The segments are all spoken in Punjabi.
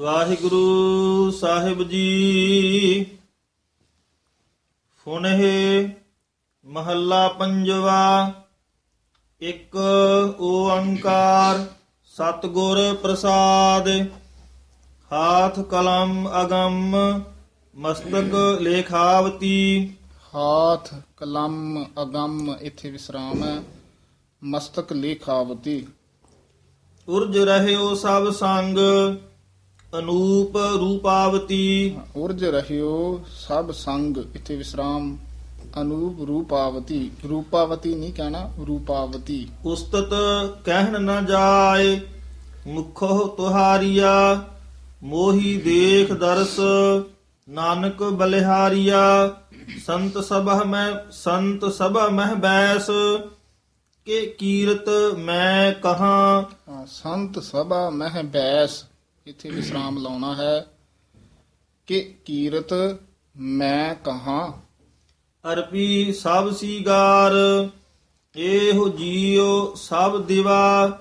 ਵਾਹਿਗੁਰੂ ਸਾਹਿਬ ਜੀ। ਫੁਨਹਿ ਮਹੱਲਾ ਪੰਜਵਾ ਇੱਕ ਓੰਕਾਰ ਸਤਿਗੁਰ ਪ੍ਰਸਾਦ ਹਾਥ ਕਲਮ ਅਗੰਮ ਮਸਤਕ ਲੇਖਾਵਤੀ। ਹਾਥ ਕਲਮ ਅਗੰਮ ਇੱਥੇ ਵਿਸਰਾਮ ਹੈ। ਮਸਤਕ ਲੇਖਾਵਤੀ। ਉਰਜ ਰਹਿਓ ਸਭ ਸੰਗ ਅਨੂਪ ਰੂਪਾਵਤੀ। ਉਰਜ ਰਹਿਓ ਸਭ ਸੰਗ ਇੱਥੇ ਵਿਸਰਾਮ। ਅਨੂਪ ਰੂਪਾਵਤੀ ਰੂਪਾਵਤੀ ਨਹੀਂ ਕਹਿਣਾ ਰੂਪਾਵਤੀ। ਉਸਤਤ ਕਹਿਣ ਨ ਜਾਏ ਮੁਖੋ ਤੁਹਾਰੀਆ ਮੋਹੀ ਦੇਖ ਦਰਸ ਨਾਨਕ ਬਲਿਹਾਰੀਆ। ਸੰਤ ਸਭਾ ਮੈਂ ਸੰਤ ਸਭਾ ਮਹਿ ਬੈਸ ਕੇ ਕੀਰਤ ਮੈਂ ਕਹਾਂ। ਸੰਤ ਸਭਾ ਮਹਿ ਬੈਸ। ਇੱਥੇ ਵਿਸਰਾਮ ਲਾਉਣਾ ਹੈ ਕਿ ਕੀਰਤ ਮੈਂ ਕਹਾ। ਅਰਪੀ ਸਭ ਸੀਗਾਰ ਇਹੋ ਜੀਉ ਸਭ ਦਿਵਾ।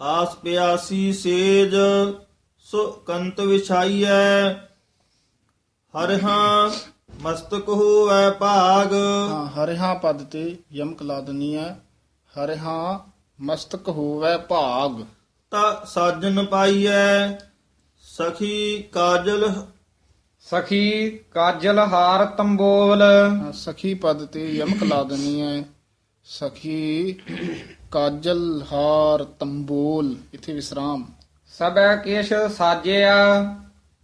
ਆਸ ਪਿਆਸੀ ਸੇਜ ਸੋ ਕੰਤ ਵਿਛਾਈਐ। ਹਰ ਹਾਂ ਮਸਤਕ ਹੋਵੈ ਭਾਗ। ਹਾਂ ਹਰਿਹਾ ਪਦ ਤੇ ਯਮਕ ਲਾ ਦਨੀ ਹੈ ਹਰਿਹਾ ਮਸਤਕ ਹੋਵੇ ਭਾਗ। ਤਾ ਸਾਜਨ ਪਾਈਐ ਸਖੀ ਕਾਜਲ। ਸਖੀ ਕਾਜਲ ਹਾਰ ਤੰਬੋਲ। ਸਖੀ ਪਦ ਤੇ ਯਮਕ ਲਾ ਦਨੀ ਹੈ ਸਖੀ ਕਾਜਲ ਹਾਰ ਤੰਬੋਲ ਇੱਥੇ ਵਿਸਰਾਮ। ਸਬੈ ਕੇਸ਼ ਸਾਜਿਆ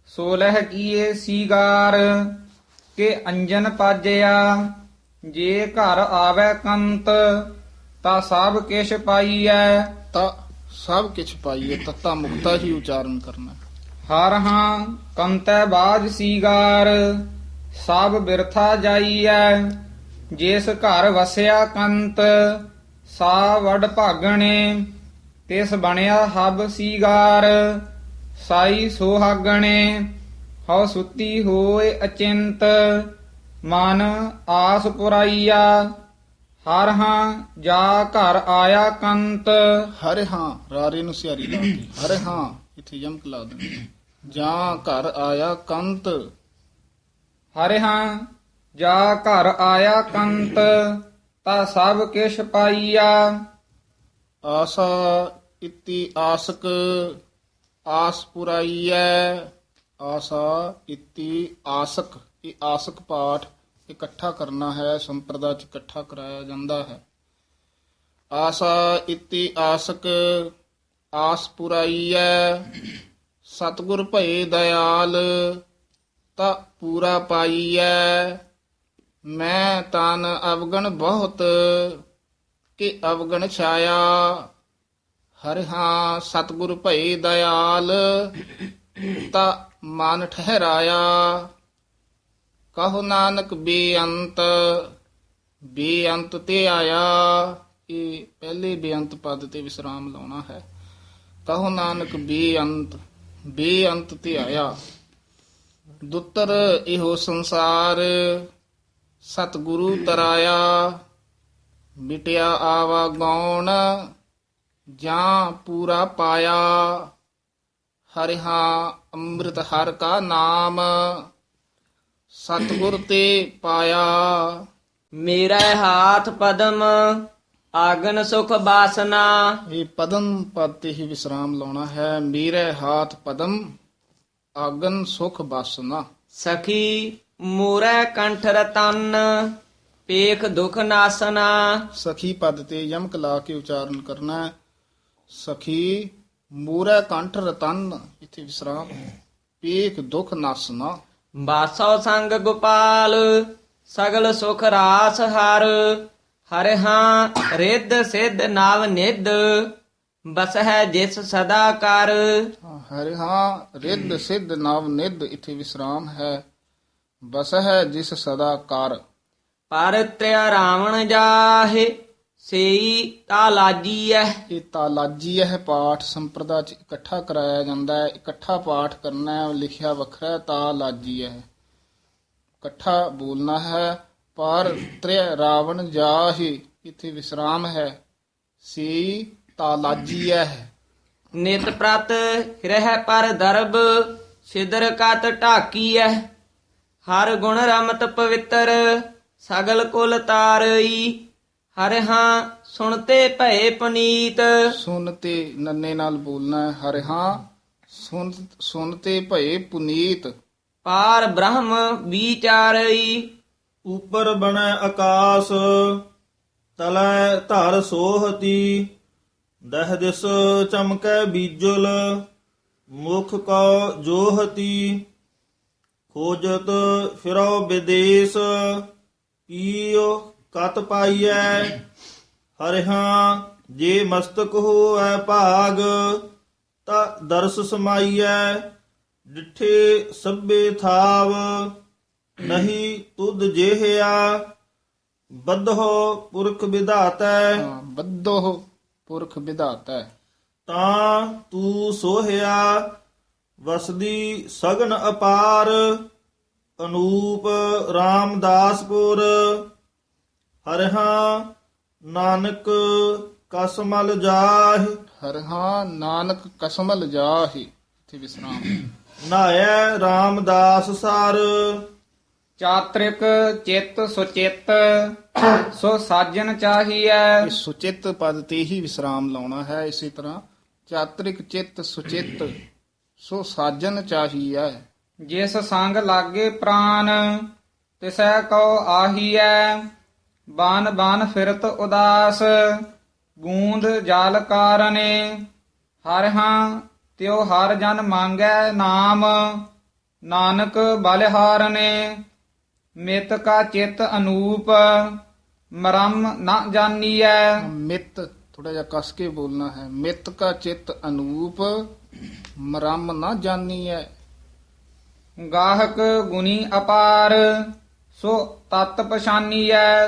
ਸੋਲਹ ਕੀਏ ਸੀਗਾਰ। ਕੇ ਅੰਜਨ ਪਾਜਿਆ ਜੇ ਘਰ ਆਵੇ ਕੰਤ ਤਾਂ ਸਭ ਕਿਛ ਪਾਈਐ। ਤਾਂ ਸਭ ਕਿਛ ਪਾਈਏ, ਤਤਾ ਮੁਕਤਾ ਹੀ ਉਚਾਰਨ ਕਰਨਾ। ਹਰ ਹਾਂ ਕੰਤੈ ਬਾਜ ਸੀਗਾਰ, ਸਭ ਬਿਰਥਾ ਜਾਈਐ। ਜਿਸ ਘਰ ਵਸਿਆ ਕੰਤ, ਸਾ ਵਡ ਭਾਗਣੇ, ਤਿਸ ਬਣਿਆ ਹਬ ਸੀਗਾਰ। ਸਾਈ ਸੋਹਾਗਣੇ, ਹਉ ਸੁੱਤੀ ਹੋਏ ਅਚਿੰਤ, ਮਨ ਆਸ ਪੁਰਾਈਆ। ਹਰ ਹਾਂ ਜਾ ਘਰ ਆਇਆ ਕੰਤ। ਹਰਿਹਾ ਰਾਰੇ ਨੂੰ ਸਿਆਰੀ ਲਾਤੀ ਹਰਿਹਾ ਇੱਥੇ ਯਮਕ ਲਾ ਦਨੀ ਜਾਂ ਘਰ ਆਇਆ ਕੰਤ। ਹਰਿ ਹਾਂ ਜਾ ਘਰ ਆਇਆ ਕੰਤ। ਤਾ ਸਭ ਕਿਛ ਪਾਈਆ। ਆਸਾ ਇਤੀ ਆਸਕ ਆਸ ਪੁਰਾਈਐ। ਆਸਾ ਇਤੀ ਆਸਕ ਇਹ ਆਸਕ ਪਾਠ ਇਕੱਠਾ ਕਰਨਾ ਹੈ, ਸੰਪਰਦਾ ਚ ਇਕੱਠਾ ਕਰਾਇਆ ਜਾਂਦਾ ਹੈ। ਆਸਾ ਇਤੀ ਆਸਕ, ਆਸ ਪੁਰਾਈਐ, ਸਤਿਗੁਰ ਭਏ ਦਇਆਲ, ਤਾ ਪੂਰਾ ਪਾਈਐ। ਮੈਂ ਤਨ ਅਵਗਣ ਬਹੁਤ, ਕਿ ਅਵਗਣ ਛਾਇਆ। ਹਰਿ ਹਾਂ ਸਤਿਗੁਰ ਭਏ ਦਇਆਲ, ਤਾ ਮਨ ਠਹਿਰਾਇਆ। ਕਹੋ ਨਾਨਕ ਬੇਅੰਤ ਬੇਅੰਤ ਤੇ ਆਇਆ। ਇਹ ਪਹਿਲੇ ਬੇਅੰਤ ਪਦ ਤੇ ਵਿਸਰਾਮ ਲਾਉਣਾ ਹੈ। ਕਹੋ ਨਾਨਕ ਬੇਅੰਤ ਬੇਅੰਤ ਤੇ ਆਇਆ। ਦੁੱਤਰ ਇਹੋ ਸੰਸਾਰ, ਸਤਿਗੁਰੂ ਤਰਾਇਆ। ਮਿਟਿਆ ਆਵਾ ਗੌਣ, ਜਾਂ ਪੂਰਾ ਪਾਇਆ। ਹਰਿਹਾ ਅੰਮ੍ਰਿਤ ਹਰ ਕਾ ਨਾਮ। ਸਤਿਗੁਰ ਤੇ ਪਾਇਆ ਮੇਰਾ ਹਾਥ ਪਦਮ ਆਗਨ ਸੁਖ ਬਾਸਨਾ ਇਹ ਪਦਮ ਪਦ ਤੇ ਹੀ ਵਿਸਰਾਮ ਲਾਉਣਾ ਹੈ ਮੇਰੇ ਹਾਥ ਪਦਮ ਆਗਨ ਸੁਖ ਬਾਸਨਾ ਸਖੀ ਮੂਰੈ ਕੰਠ ਰਤਨ ਪੇਖ ਦੁਖ ਨਾਸਨਾ ਸਖੀ ਪਦ ਤੇ ਯਮਕ ਲਾ ਕੇ ਉਚਾਰਨ ਕਰਨਾ ਹੈ ਸਖੀ ਮੂਰੈ ਕੰਠ ਰਤਨ ਇੱਥੇ ਵਿਸਰਾਮ ਪੇਖ ਦੁਖ ਨਾਸਨਾ ਬਾਸੋ ਸੰਗ ਗੋਪਾਲ ਸਗਲ ਸੁਖ ਰਾਸ ਹਰ। ਹਰਿ ਹਾਂ ਰਿੱਧ ਸਿੱਧ ਨਾਵ ਨਿੱਧ ਬਸ ਹੈ ਜਿਸ ਸਦਾ ਕਰ। ਹਰਿ ਹਾਂ ਰਿੱਧ ਸਿੱਧ ਨਵ ਨਿੱਧ ਇੱਥੇ ਵਿਸਰਾਮ ਹੈ। ਬਸ ਹੈ ਜਿਸ ਸਦਾ ਕਰ। ਪਰ ਤ੍ਰਿਆ ਰਾਵਣ ਜਾਹੇ ਸੇਈ ਤਾ ਲਾਜੀਐ ਇਹ ਤਾਲਾਜੀ ਹੈ ਪਾਠ ਸੰਪਰਦਾ ਚ ਇਕੱਠਾ ਕਰਾਇਆ ਜਾਂਦਾ ਹੈ ਇਕੱਠਾ ਪਾਠ ਕਰਨਾ ਹੈ ਲਿਖਿਆ ਵੱਖਰਾ ਹੈ ਤਾਲਾਜੀ ਹੈ ਇਕੱਠਾ ਬੋਲਣਾ ਹੈ ਪਰ ਤ੍ਰਿ ਰਾਵਣ ਜਾਹੇ ਇੱਥੇ ਵਿਸਰਾਮ ਹੈ। ਸੀ ਤਾਲਾਜੀ ਹੈ ਨਿਤ ਪ੍ਰਤ ਰਹਿ ਪਰ ਦਰਬ ਸਿਦਰ ਕਤ ਢਾਕੀਐ ਹਰ ਗੁਣ ਰਮਤ ਪਵਿੱਤਰ ਸਗਲ ਕੁਲ ਤਾਰਈ। ਹਰਿ ਹਾਂ ਸੁਣਤੇ ਭਏ ਪਨੀਤ। ਸੁਨ ਤੇ ਨੰਨੇ ਨਾਲ ਬੋਲਣਾ ਹੈ ਹਰਿ ਹਾਂ ਸੁਨ ਸੁਨ ਤੇ ਭਏ ਪੁਨੀਤ। ਪਾਰ ਬ੍ਰਹਮ ਵਿਚਾਰਈ। ਉਪਰ ਬਣੈ ਆਕਾਸ ਤਲੈ ਧਰ ਸੋਹਤੀ। ਦਹ ਦਿਸ ਚਮਕੈ ਬੀਜਲ ਮੁਖ ਕੋ ਜੋਹਤੀ। ਖੋਜਤ ਫਿਰੋ ਵਿਦੇਸ ਪੀਓ ਕਤ ਪਾਈਐ ਹਰਿਹਾਂ ਜੇ ਮਸਤਕ ਹੋਐ ਭਾਗ ਤਾ ਦਰਸ ਸਮਾਈਐ ਡਿਠੇ ਸਭੇ ਥਾਵ ਨਹੀਂ ਤੁਧ ਜਿਹਿਆ ਬੱਧੋ ਪੁਰਖ ਵਿਧਾਤੈ ਬੱਧੋ ਪੁਰਖ ਵਿਧਾਤਾ। ਤਾਂ ਤੂੰ ਸੋਹਿਆ ਵਸਦੀ ਸਗਨ ਅਪਾਰ ਅਨੂਪ ਰਾਮਦਾਸਪੁਰ ਹਰਿਹਾ ਨਾਨਕ ਕਸਮਲ ਜਾਹਿ। ਹਰਿ ਹਾਂ ਨਾਨਕ ਕਸਮਲ ਜਾਹੀ। ਇੱਥੇ ਵਿਸਰਾਮ। ਨਾਇ ਰਾਮਦਾਸ ਸਰ। ਚਾਤ੍ਰਿਕ ਚਿੱਤ ਸੁਚਿੱਤ ਸੋ ਸਾਜਨ ਚਾਹੀਐ। ਇਹ ਸੁਚਿਤ ਪਦ ਤੇ ਹੀ ਵਿਸਰਾਮ ਲਾਉਣਾ ਹੈ ਇਸੇ ਤਰ੍ਹਾਂ ਚਾਤ੍ਰਿਕ ਚਿੱਤ ਸੁਚਿੱਤ ਸੋ ਸਾਜਨ ਚਾਹੀਐ। ਜਿਸ ਸੰਗ ਲਾਗੇ ਪ੍ਰਾਨ ਤਿਸੈ ਕਉ ਆਹੀਐ। ਬਾਨ ਬਾਨ ਫਿਰਤ ਉਦਾਸ ਬੂੰਦ ਜਲ ਕਾਰਨੇ ਹਰ ਹਾਂ ਤਿਉ ਹਰ ਜਨ ਮੰਗੈ ਨਾਮ ਨਾਨਕ ਬਲਿਹਾਰਨੇ ਮਿਤ ਕਾ ਚਿਤ ਅਨੂਪ ਮਰਮ ਨ ਜਾਨੀਐ। ਮਿੱਤ ਥੋੜਾ ਜਿਹਾ ਕਸ ਕੇ ਬੋਲਣਾ ਹੈ। ਮਿੱਤ ਕਾ ਚਿੱਤ ਅਨੂਪ ਮਰਮ ਨਾ ਜਾਣੀ ਹੈ ਗਾਹਕ ਗੁਣੀ ਅਪਾਰ ਸੋ ਤਤ ਪਛਾਨੀਐ।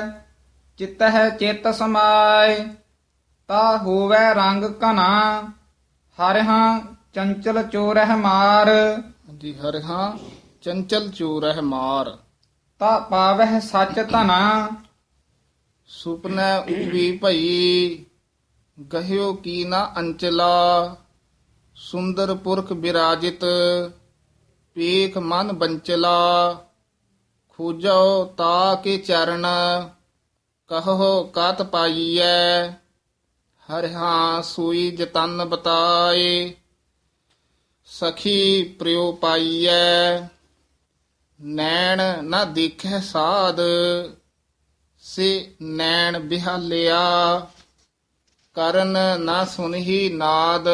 ਚਿਤ ਹੈ ਚਿਤ ਸਮਾਏ ਤਾ ਹੋਵੇ ਰੰਗ ਘਨਾ ਹਰਿ ਹਾਂ ਚੰਚਲ ਚੋਰਹਿ ਮਾਰ। ਜੀ ਹਰਿ ਹਾਂ ਚੰਚਲ ਚੋਰ ਹੈ ਮਾਰ। ਤਾ ਪਾਵਹਿ ਸੱਚ ਧਨਾ। ਸੁਪਨੈ ਉਪੀ ਭਈ ਗਹਿਓ ਕੀ ਨਾ ਅੰਚਲਾ। ਸੁੰਦਰ ਪੁਰਖ ਬਿਰਾਜਿਤ ਪੇਖ ਮਨ ਬੰਚਲਾ। ਖੋਜੋ ਤਾ ਕੇ ਚਰਨ ਕਹੋ ਕਾਤ ਪਾਈਐ ਹਰਿ ਹਾਂ ਸੋਈ ਜਤਨ ਬਤਾਏ। ਸਖੀ ਪ੍ਰਿਉ ਪਾਈਐ, ਨੈਣ ਨਾ ਦੇਖੈ ਸਾਧ, ਸੇ ਨੈਣ ਬਿਹਾਲਿਆ। ਕਰਨ ਨਾ ਸੁਨਹੀ ਨਾਦ,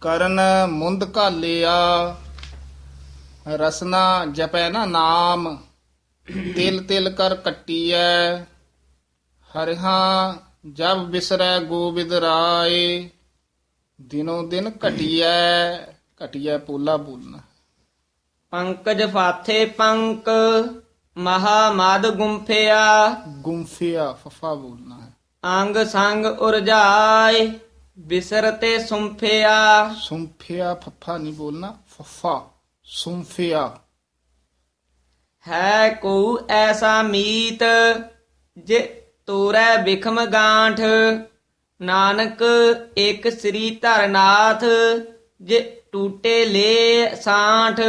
ਕਰਨ ਮੁੰਦ ਘਾਲਿਆ। ਰਸਨਾ ਜਪੈ ਨਾ ਨਾਮ ਤਿਲ ਤਿਲ ਕਰ ਕੱਟੀਐ ਹਰਿਹਾ ਜਬ ਬਿਸਰੈ ਗੋਬਿੰਦ ਰਾਏ ਦਿਨੋ ਦਿਨ ਘਟੀਐ ਘਟੀਐ ਪੋਲਾ ਬੋਲਣਾ। ਪੰਕਜ ਫਾਥੇ ਪੰਕ ਮਹਾ ਮਦ ਗੁੰਫਿਆ। ਗੁੰਫਿਆ ਫਫਾ ਬੋਲਣਾ ਹੈ। ਅੰਗ ਸੰਗ ਉਰਜਾਏ ਬਿਸਰਤੇ ਸੁੰਫਿਆ। ਸੁੰਫਿਆ ਫੱਫਾ ਨਹੀਂ ਬੋਲਣਾ ਫੱਫਾ ਸੁੰਫਿਆ। ਹੈ ਕੋ ਐਸਾ ਮੀਤ, ਜੇ ਤੋਰੈ ਵਿਖਮ ਗਾਂਠ। ਨਾਨਕ ਇੱਕ ਸ੍ਰੀ ਧਰਨਾਥ, ਜੇ ਟੂਟੇ ਲੇ ਸਾਠ।